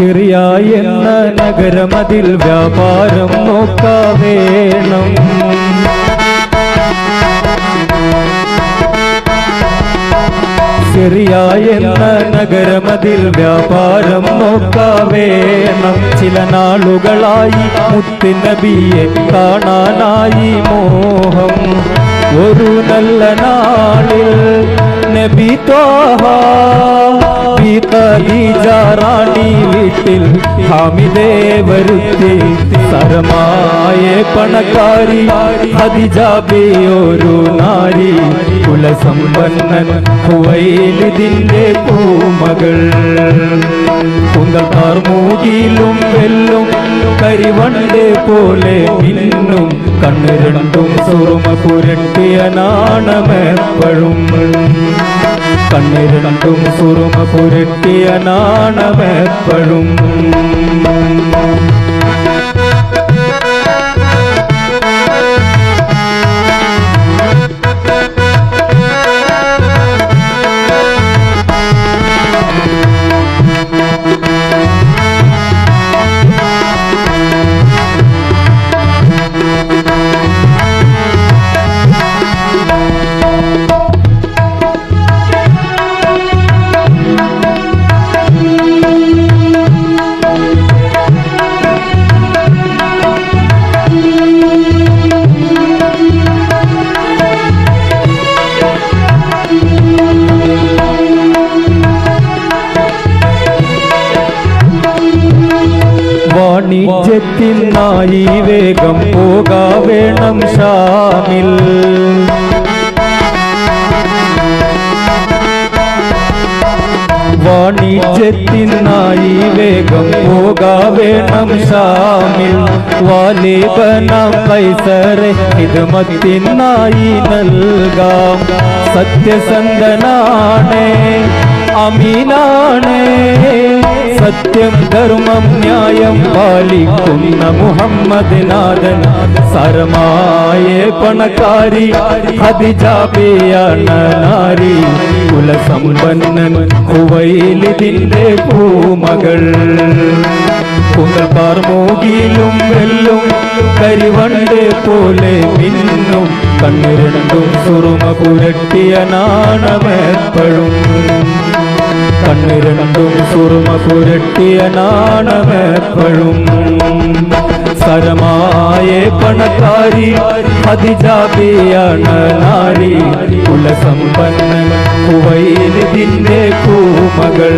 Syria എന്ന നഗരമതിൽ വ്യാപാരം നോക്കാവേണം Syria എന്ന നഗരമതിൽ വ്യാപാരം നോക്കാവേണം ചില നാളുകളായി മുത്തുനബിയെ കാണാനായി മോഹം. ഒരു നല്ല നാളിൽ നബി ഖദീജ റാണി ഹാമിദേ വരുത്തി സരമായ പണക്കാരി ഒരു നാരി കുലസമ്പന്നൻ ഹുവൈലിദിന്റെ പൂമകൾ. കുന്തക്കാർ മൂകിലും വെല്ലും കരിവണ്ട് പോലെ മിന്നും കണ്ണ് രണ്ടും സുറുമ പുരട്ടിയ നാണമെപ്പോഴും കണ്ണ് രണ്ടും സുറുമ പുരട്ടിയ നാണമെപ്പോഴും വാണിജ്യത്തിനായി വേഗം പോകാ വേണം ഷാമിൽ വാണിജ്യത്തിനായി വേഗം പോകാ വേണം ഷാമിൽ വാലിബനാം കൈസറെ ഹിദ്മത്തിനായി നൽകാം സത്യസന്ധനാണേ അമീനാണേ. സത്യം ധർമ്മം ന്യായം പാലിക്കുന്ന മുഹമ്മദ് നാഥൻ. സരമായ പണക്കാരി ഹതിജാബിയാണ് നാരി. കുലസമ്പന്നൻ കുവയിലിതിന്റെ പൂമകൾ മൂകിലും വെല്ലും കരിവണ്ട് പോലെ മിന്നും. കണ്ണിരണ്ടും സുറുമ പുരട്ടിയ നാണമെപ്പോഴും കണ്ണിരണ്ടും സുറുമ പുരട്ടിയ നാണമെപ്പോഴും. സരമായ പണക്കാരി അതിജാബിയാണ് നാരി. കുലസമ്പന്നൻ കുവൈലിതിന്റെ പൂമകൾ